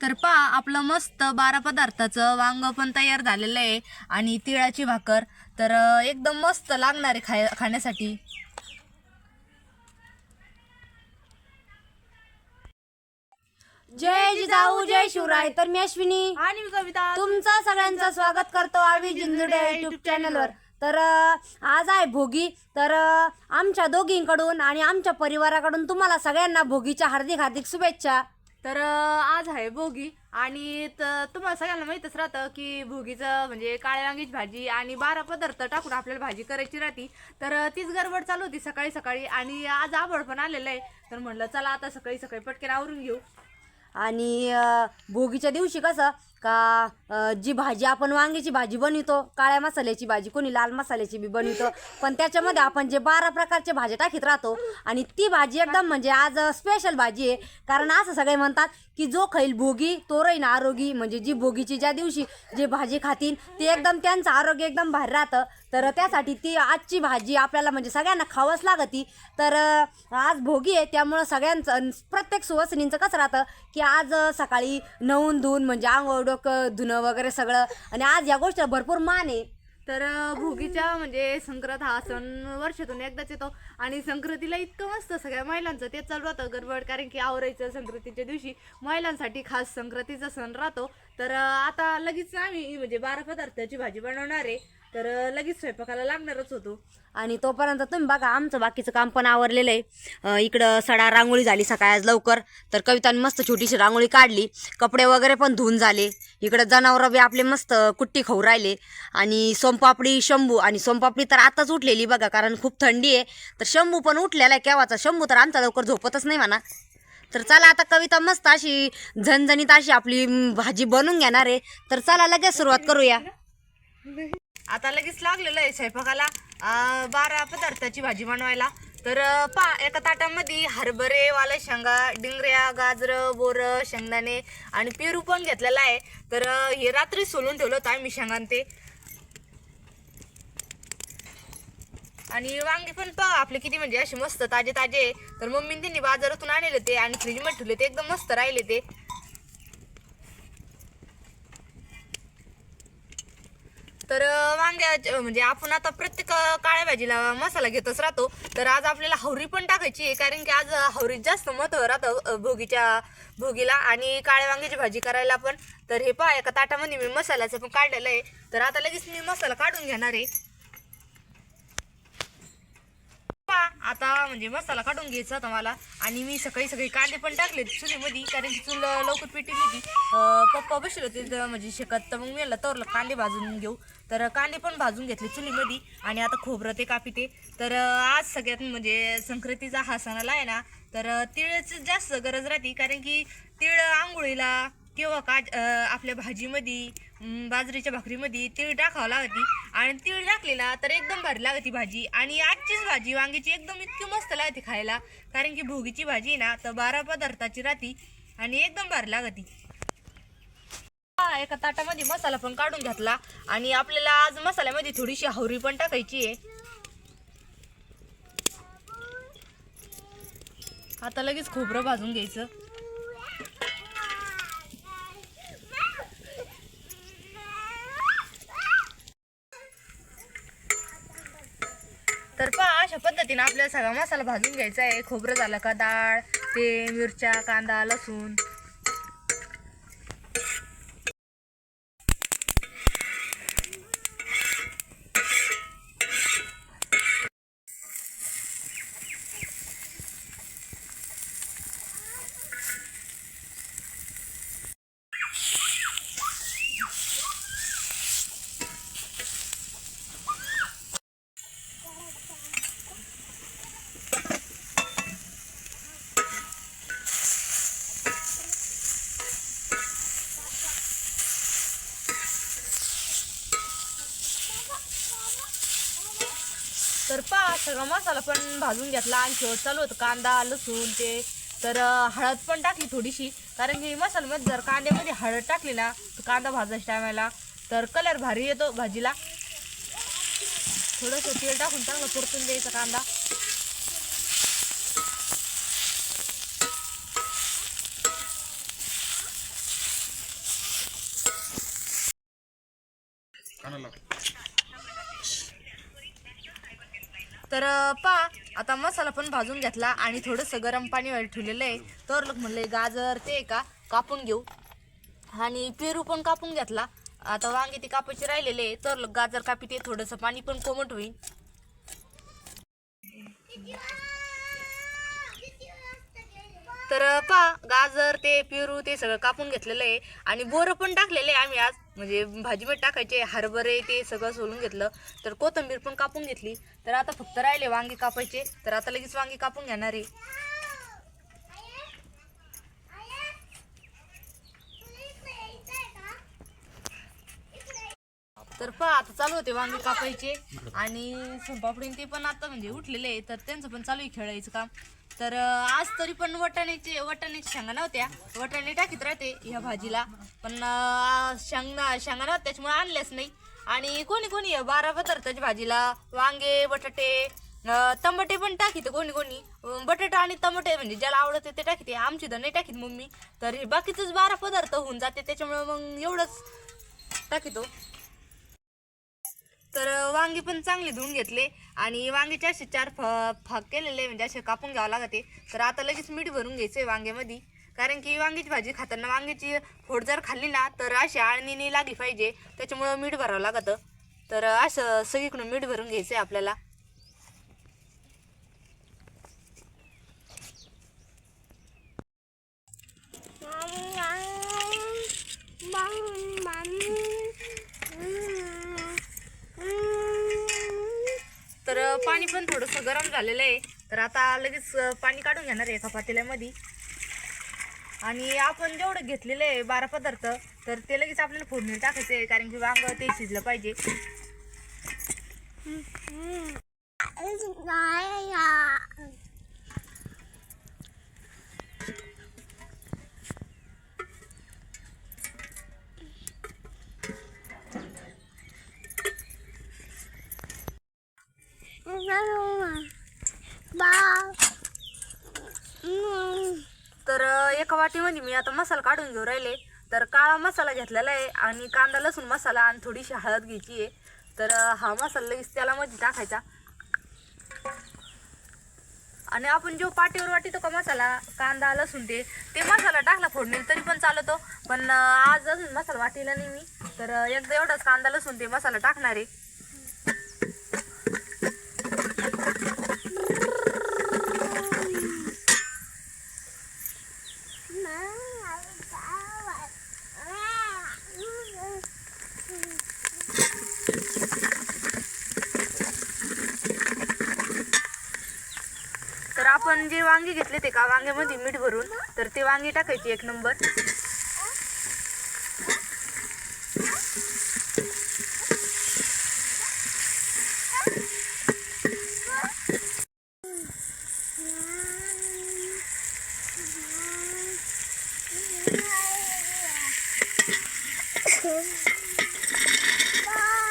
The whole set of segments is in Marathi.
तर पहा आपलं मस्त बारा पदार्थाचं वांग पण तयार झालेलं आहे आणि तिळाची भाकर. तर एकदम मस्त लागणार आहे खाय खाण्यासाठी. जय जिजाऊ जय शिवराय. तर मी अश्विनी. आणि मी कविता. तुमचं सगळ्यांचं स्वागत करतो आवी जिंजुडे युट्यूब चॅनलवर तर आज आहे भोगी. तर आमच्या दोघींकडून आणि आमच्या परिवाराकडून तुम्हाला सगळ्यांना भोगीच्या हार्दिक हार्दिक शुभेच्छा. तर आज आहे भोगी आणि तुम्हाला सगळ्यांना माहीतच राहतं की भोगीचं म्हणजे काळ्या वांगीची भाजी आणि बारा पदार्थ टाकून आपल्याला भाजी करायची राहती. तर तीच गडबड चालू होती सकाळी सकाळी आणि आज आबड पण आलेलं आहे. तर म्हणलं चला आता सकाळी सकाळी पटकन आवरून घेऊ. आणि भोगीच्या दिवशी कसं का जी भाजी आपण वांग्याची भाजी बनवतो काळ्या मसाल्याची भाजी कोणी लाल मसाल्याची बी बनवतो पण त्याच्यामध्ये आपण जे बारा प्रकारचे भाज्या टाकीत राहतो आणि ती भाजी एकदम म्हणजे आज स्पेशल भाजी आहे. कारण असं सगळे म्हणतात की जो खाईल भोगी तो राहीन आरोगी. म्हणजे जी भोगीची ज्या दिवशी जे भाजी खातील ते एकदम त्यांचं आरोग्य एकदम भारी राहतं. तर त्यासाठी ती आजची भाजी आपल्याला म्हणजे सगळ्यांना खावंच लागती. तर आज भोगी आहे त्यामुळं सगळ्यांचं प्रत्येक सुवासिनींचं कसं राहतं की आज सकाळी नवून धुवून म्हणजे आंघोळ डोकं धुणं वगैरे सगळं आणि आज या गोष्टीला भरपूर मान आहे. तर भोगीच्या म्हणजे संक्रांत हा सण वर्षातून एकदाच येतो आणि संक्रांतीला इतकं मस्त सगळ्या महिलांचं ते चालू राहतं गडबड. कारण की आवरायचं संक्रांतीच्या दिवशी महिलांसाठी खास संक्रांतीचा सण राहतो. तर आता लगेच आम्ही म्हणजे बारा पदार्थाची भाजी बनवणार आहे. तर लगेच स्वयंपाकाला लागणारच होतो. आणि तोपर्यंत तुम्ही बघा आमचं बाकीचं काम पण आवरलेलं आहे. इकडं सडा रांगोळी झाली सकाळी आज लवकर. तर कविताने मस्त छोटीशी रांगोळी काढली. कपडे वगैरे पण धुवून झाले. इकडं जनावरं बी आपले मस्त कुट्टी खाऊ राहिले. आणि सोमपापडी शंभू. आणि सोमपापडी तर आताच उठलेली बघा कारण खूप थंडी आहे. तर शंभू पण उठलेला आहे केव्हाचा? शंभू तर आमचा लवकर झोपतच नाही म्हणा. तर चला आता कविता मस्त अशी झणझणीत अशी आपली भाजी बनवून घेणार आहे. तर चला लगेच सुरुवात करूया. आता लगेच लागलेलं आहे स्वयंपाकाला बारा पदार्थाची भाजी बनवायला. तर पा एका ताटामध्ये हरभरे वाले शेंगा डिंगऱ्या गाजरं बोरं शेंगदाणे आणि पेरू पण घेतलेला आहे. तर हे रात्री सोलून ठेवलं होतं आम्ही शेंगान ते. आणि वांगे पण पहा आपले किती म्हणजे असे मस्त ताजे ताजे तर मम्मीने त्यांनी बाजारातून आणले ते आणि फ्रीजमध्ये ठेवले ते एकदम मस्त राहिले ते. तर अं, वांग्या म्हणजे आपण आता प्रत्येक काळ्या भाजीला मसाला घेतच राहतो. तर आज आपल्याला हवरी पण टाकायची आहे कारण की आज हवरीत जास्त महत्त्व राहतं भोगीच्या भोगीला आणि काळ्या वांग्याची भाजी करायला पण. तर हे पहा एका ताटामध्ये मी मसाल्याचं पण काढलेलं आहे. तर आता लगेच मी मसाला काढून घेणार आहे. पहा, आता म्हणजे मसाला काढून घ्यायचा होता मला. आणि मी सकाळी सकाळी कांदे पण टाकले चुलीमध्ये कारण की चूल लवकर पेटली होती. पप्पा बसले होते तर म्हणजे शेकत तर मग मी तोरला कांदे भाजून घेऊ. तर कांदे पण भाजून घेतले चुलीमध्ये आणि आता खोबरं ते कापिते. तर आज सगळ्यात म्हणजे संक्रांतीचा हा सणाला आहे ना तर तिळचं तिळाची जास्त गरज राहते कारण की तिळ आंघोळीला किंवा का आपल्या भाजीमध्ये बाजरीच्या भाकरीमध्ये तीळ टाकावं लागते. आणि तीळ टाकलेला तर एकदम भारी लागते भाजी. आणि आजचीच भाजी वांग्याची एकदम इतकी मस्त लागते खायला. कारण की भोगीची भाजी आहे ना तर बारा पदार्थाची राहती आणि एकदम भारी लागते. हा, एका ताटामध्ये मसाला पण काढून घातला. आणि आपल्याला आज मसाल्यामध्ये थोडीशी हवरी पण टाकायची आहे. आता लगेच खोबरं भाजून घ्यायचं तर पहा अशा पद्धतीने आपल्याला सगळा मसाला भाजून घ्यायचा आहे. खोबरं झालं का डाळ ते मिरच्या कांदा लसूण. तर पहा सगळा मसाला पण भाजून घेतला. आणि शेवट चालू होतं कांदा लसूण ते. तर हळद पण टाकली थोडीशी. कारण की मसाल्यामध्ये जर कांद्यामध्ये हळद टाकली ना तर कांदा भाजायच्या टायमाला तर कलर भारी येतो भाजीला. थोडंसं तेल टाकून चांगलं परतून द्यायचा कांदा. तर पा आता मसाला पण भाजून घेतला आणि थोडंसं गरम पाणी ठेवलेलं आहे. तर लोक म्हणले गाजर ते का? कापून घेऊ. आणि पेरू पण कापून घेतला. आता वांगे ते कापायचे राहिलेले आहे. तर लोक गाजर कापी ते थोडंसं पाणी पण कोमट होईल. तर पा गाजर ते पेरू ते सगळं कापून घेतलेलं आहे. आणि बोरं पण टाकलेले आहे आम्ही आज. म्हणजे भाजीमध्ये टाकायचे हरभरे ते सगळं सोलून घेतलं. तर कोथिंबीर पण कापून घेतली. तर आता फक्त राहिले वांगे कापायचे. तर आता लगेच वांगे कापून घेणार आहे. तर पहा आता चालू होते वांगे कापायचे. आणि सोनपापडीन ते पण आता म्हणजे उठलेले आहे. तर त्यांचं पण चालू आहे खेळायचं काम. तर आज तरी पण वटाण्याचे वटाण्याच्या शेंगा नव्हत्या. वटाणे टाकीत राहते ह्या भाजीला. पण शेंगा शेंगा नव्हत्या त्याच्यामुळे आणल्याच नाही. आणि कोणी कोणी बारा पदार्थाच्या भाजीला वांगे बटाटे अं, टमाटे पण टाकीत कोणी कोणी. बटाटा आणि टमाटे म्हणजे ज्याला आवडते ते टाकीते. आमची तर नाही टाकीत मम्मी. तर हे बाकीचंच बारा पदार्थ होऊन जाते त्याच्यामुळे मग एवढंच टाकीतो हो. तर वांगी पण चांगले धुवून घेतले. आणि वांगीचे असे चार फ फाक केलेले म्हणजे असे कापून घ्यावं लागते. तर आता लगेच मीठ भरून घ्यायचंय वांग्यामध्ये. कारण की वांग्याची भाजी खाताना वांग्याची फोड जर खाल्ली ना तर अशी आळणी नाही लागली पाहिजे. त्याच्यामुळं मीठ भरावं लागतं. तर असं सगळीकडून मीठ भरून घ्यायचं आहे आपल्याला. पाणी पण थोडंसं गरम झालेलं आहे. तर आता लगेच पाणी काढून घेणार आहे एका पातेल्यामध्ये. आणि आपण जेवढं घेतलेलं आहे बारा पदार्थ तर ते लगेच आपल्याला फोडणी टाकायचं आहे कारण की वांग ते शिजलं पाहिजे तर अं, म्हणजे मी आता मसाला काढून घेऊ राहिले. तर काळा मसाला घेतलेला आहे आणि कांदा लसूण मसाला आणि थोडीशी हळद घ्यायची आहे. तर हा मसाला लगेच त्यालामध्ये टाकायचा. आणि आपण जो पाटीवर वाटीतो का मसाला कांदा लसूण ते ते मसाला टाकला फोडणी तरी पण चालतो. पण आज अजून मसाला वाटीला नाही मी. तर एकदा एवढाच कांदा लसूण ते मसाला टाकणार आहे. आपण जे वांगे घेतले ते का वांग्यामध्ये मीठ भरून तर ते वांगे टाकायचे एक नंबर.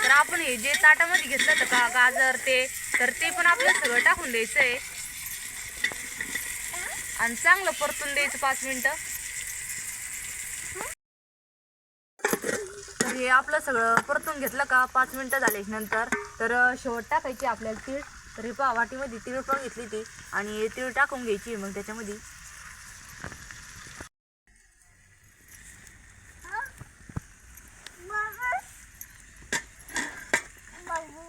तर आपण हे जे ताटामध्ये घेतलं तर का गाजर ते तर ते पण आपल्याला सगळं टाकून द्यायचं आहे आणि चांगलं परतून द्यायचं पाच मिनिटं. तर हे आपलं सगळं परतून घेतलं का? पाच मिनिटं झाले नंतर. तर शेवट टाकायची आपल्याला तीळ. तर हे पहा वाटीमध्ये तीळ पण घेतली ती. आणि तीळ टाकून घ्यायची. मग त्याच्यामध्ये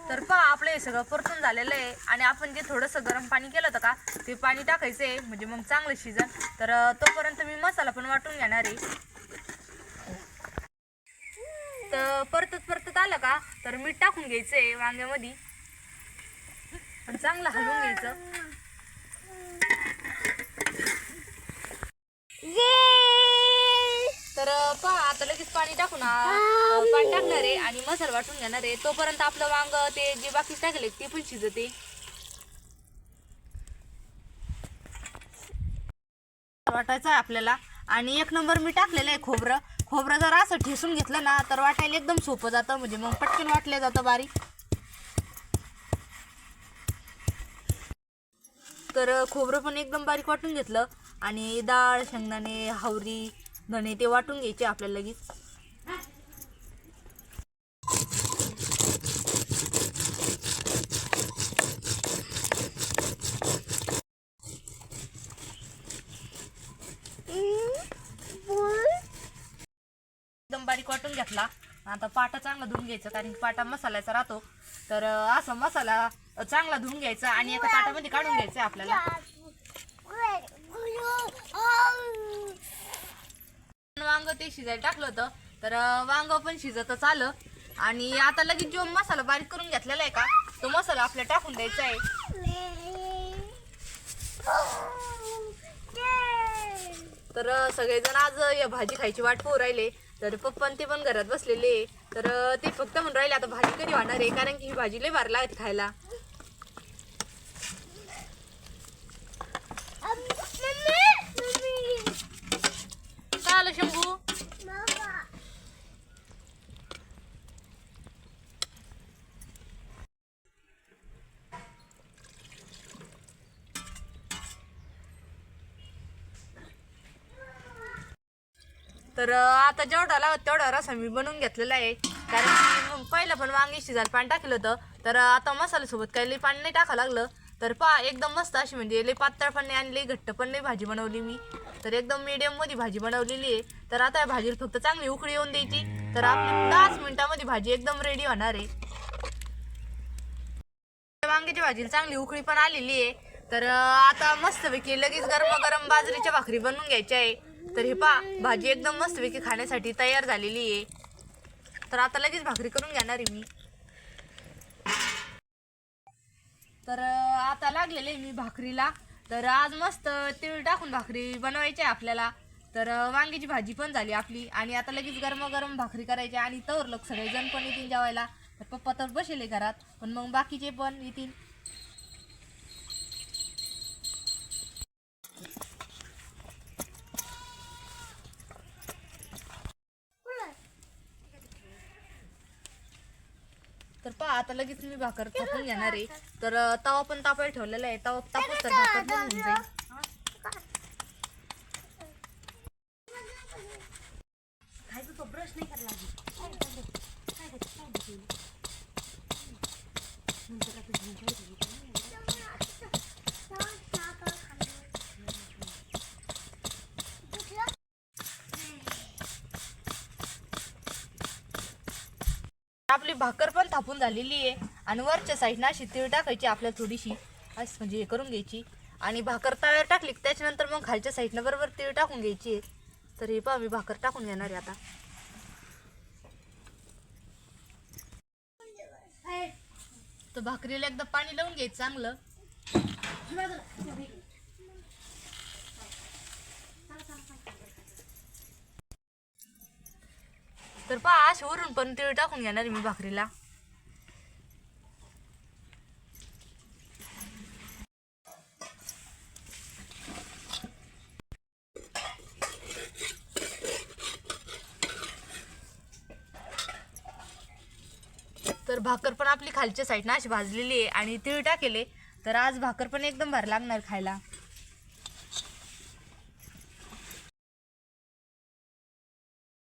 तर पहा आपलं हे सगळं परतून झालेलं आहे. आणि आपण जे थोडंसं गरम पाणी केलं होतं का ते पाणी टाकायचं आहे. म्हणजे मग चांगलं शिजन. तर तोपर्यंत मी मसाला पण वाटून घेणार आहे. तर परतत परतत आलं का तर मीठ टाकून घ्यायचं आहे वांग्यामध्ये. आणि चांगलं हलवून घ्यायचं. तर पहा आता लगेच पाणी टाकून पाणी टाकणार आहे आणि मसाला वाटून घेणार आहे. तोपर्यंत आपलं वांग ते जे बाकी टाकले ते पण शिजते. वाटायचं आहे आपल्याला. आणि एक नंबर मी टाकलेलं आहे खोबरं. खोबरं जर असं ठेसून घेतलं ना तर वाटायला एकदम सोपं जातं. म्हणजे मग पटकन वाटलं जातं बारीक. तर खोबरं पण एकदम बारीक वाटून घेतलं. आणि डाळ शेंगदाणे हावरी धने ते वाटून घ्यायचे आपल्याला लगेच. एकदम बारीक वाटून घेतला. आता पाटा चांगला धुवून घ्यायचा कारण की पाटा मसाल्याचा राहतो. तर असा मसाला चांगला धुवून घ्यायचा आणि एका ताटामध्ये काढून घ्यायचा आपल्याला. वांग ते शिजायला टाकलं होतं. तर वांग पण शिजतच आलं. आणि आता लगेच जो मसाला बारीक करून घेतलेला आहे का तो मसाला आपल्याला टाकून द्यायचा आहे. तर सगळेजण आज या भाजी खायची वाट पोहू राहिले. तर पप्पा ते पण घरात बसलेले तर ते फक्त म्हणून राहिले आता भाजी कधी वाढणार आहे? कारण की ही भाजी लय भार लागत खायला. काय शंभू तर आता जेवढा लागत तेवढा रसा मी बनवून घेतलेला आहे. कारण पहिलं पण वांगी शिजायला पाणी टाकलं होतं. तर आता मसाल्यासोबत काही लई पाणी नाही टाकावं लागलं. तर पा एकदम मस्त अशी म्हणजे लई पातळ पण नाही आणि लई घट्ट पण नाही भाजी बनवली मी. तर एकदम मीडियममध्ये भाजी बनवलेली आहे. तर आता या भाजीला फक्त चांगली उकळी येऊन द्यायची. तर आपली दहाच मिनिटामध्ये भाजी एकदम रेडी होणार आहे. वांग्याची भाजीला चांगली उकळी पण आलेली आहे. तर आता मस्तपैकी लगेच गरम गरम बाजरीच्या भाकरी बनवून घ्यायची आहे. तर हे पा भाजी एकदम मस्तपैकी खाण्यासाठी तयार झालेली आहे. तर आता लगेच भाकरी करून घेणार आहे मी. तर आता लागलेले मी भाकरीला. तर आज मस्त तीळ टाकून भाकरी बनवायची आहे आपल्याला. तर वांग्याची भाजी पण झाली आपली. आणि आता लगेच गरम गरम भाकरी करायची आणि तवर लोक सगळेजण पण येतील जेवायला. तर पप्पा तर बसेले घरात पण मग बाकीचे पण येतील. तर पहा आता लगेच मी भाकर थापून घेणार आहे. तर तवा पण तापायला ठेवलेला आहे. तवा तापूस तर भाकर होऊन जाईल. आपली भाकर पण थापून झालेली आहे. आणि वरच्या साईडनं अशी तीळ टाकायची आपल्याला थोडीशी. असं म्हणजे हे करून घ्यायची. आणि भाकर तव्यावर टाकली की त्याच्यानंतर मग खालच्या साईडनं बरोबर तीळ टाकून घ्यायची आहे. तर हे पहा मी भाकर टाकून घेणार आहे आता. तर भाकरीला एकदा पाणी लावून घ्यायचं चांगलं. तर पहा अशी वरून पण तीळ टाकून घेणार आहे मी भाकरीला. तर भाकर पण आपली खालच्या साईडनं अशी भाजलेली आहे आणि तीळ टाकेले. तर आज भाकर पण एकदम भारी लागणार खायला.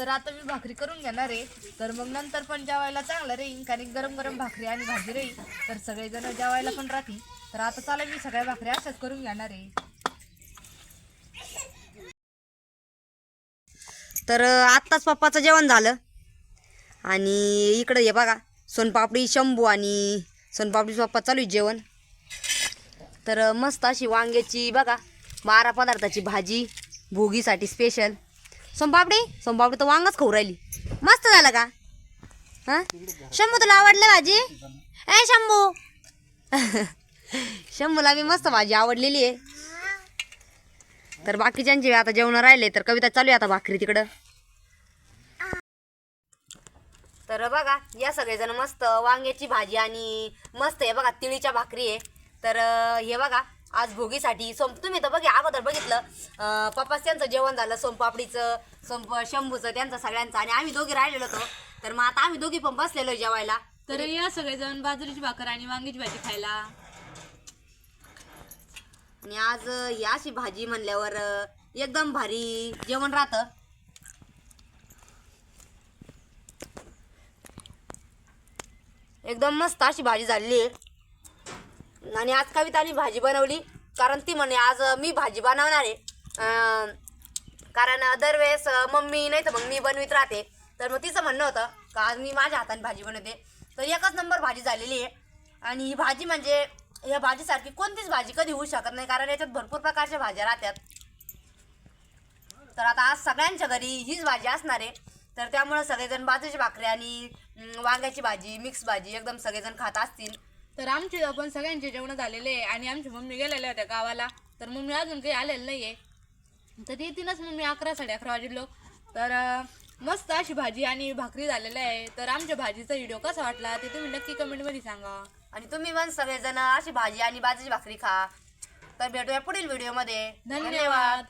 तर आता मी भाकरी करून घेणार आहे. तर मग नंतर पण जेवायला चांगलं राहील कारण गरम गरम भाकरी आणि भाजी राहील तर सगळेजण जेवायला पण राहतील. तर आता चालेल मी सगळ्या भाकरी अशाच करून घेणार आहे. तर आत्ताच पप्पाचं जेवण झालं. आणि इकडं हे बघा सोनपापडी शंभू आणि सोनपापडी पप्पा चालू आहे जेवण. तर मस्त अशी वांग्याची बघा बारा पदार्थाची भाजी भोगीसाठी स्पेशल सोनपापडी सोनपापडी तर वांगच खाऊ राहिली. मस्त झालं का? हां? शंभू तुला आवडलं भाजी? ए शंभू. शंभूला मी मस्त भाजी आवडलेली आहे. तर बाकीच्यांचे आता जेवण राहिले तर कविता चालू आहे आता भाकरी तिकडं. तर बघा या सगळेजण मस्त वांग्याची भाजी आणि मस्त आहे बघा तिळीच्या भाकरी आहे. तर हे बघा आज भोगीसाठी. सोम तुम्ही तर बघा अगोदर बघितलं. पप्पाच त्यांचं जेवण झालं सोमपापडीचं सोम शंभूचं त्यांचं सगळ्यांचं. आणि आम्ही दोघी राहिलेलो होतो. तर मग आता आम्ही दोघी पण बसलेलो जेवायला. तर या सगळेजण बाजरीची भाकर आणि वांगीची भाजी खायला. आणि आज ही अशी भाजी म्हणल्यावर एकदम भारी जेवण राहतं. एकदम मस्त अशी भाजी झालेली आहे. आणि आज कविताने भाजी बनवली. कारण ती म्हणे आज मी भाजी बनवणार आहे. कारण दरवेळेस मम्मी नाही तर मग मी बनवीत राहते. तर मग तिचं म्हणणं होतं का आज मी माझ्या हाताने भाजी बनवते? तर एकच नंबर भाजी झालेली आहे. आणि ही भाजी म्हणजे या भाजीसारखी कोणतीच भाजी कधी होऊ शकत नाही कारण याच्यात भरपूर प्रकारच्या भाज्या राहतात. तर आता आज सगळ्यांच्या घरी हीच भाजी असणार आहे. तर त्यामुळं सगळेजण बाजूची भाकरी आणि वांग्याची भाजी मिक्स भाजी एकदम सगळेजण खात असतील. तर आमचे पण सगळ्यांचे जेवण झालेले आहे आणि आमची मम्मी गेलेल्या होत्या गावाला. तर मम्मी अजून काही आलेलं नाहीये. तर येतीलच मम्मी अकरा साडे अकरा वाजलो. तर मस्त अशी भाजी आणि भाकरी झालेल्या आहे. तर आमच्या भाजीचा व्हिडिओ कसा वाटला ते तुम्ही नक्की कमेंटमध्ये सांगा. आणि तुम्ही पण सगळेजण अशी भाजी आणि बाजूची भाकरी खा. तर भेटूया पुढील व्हिडिओमध्ये धन्यवाद.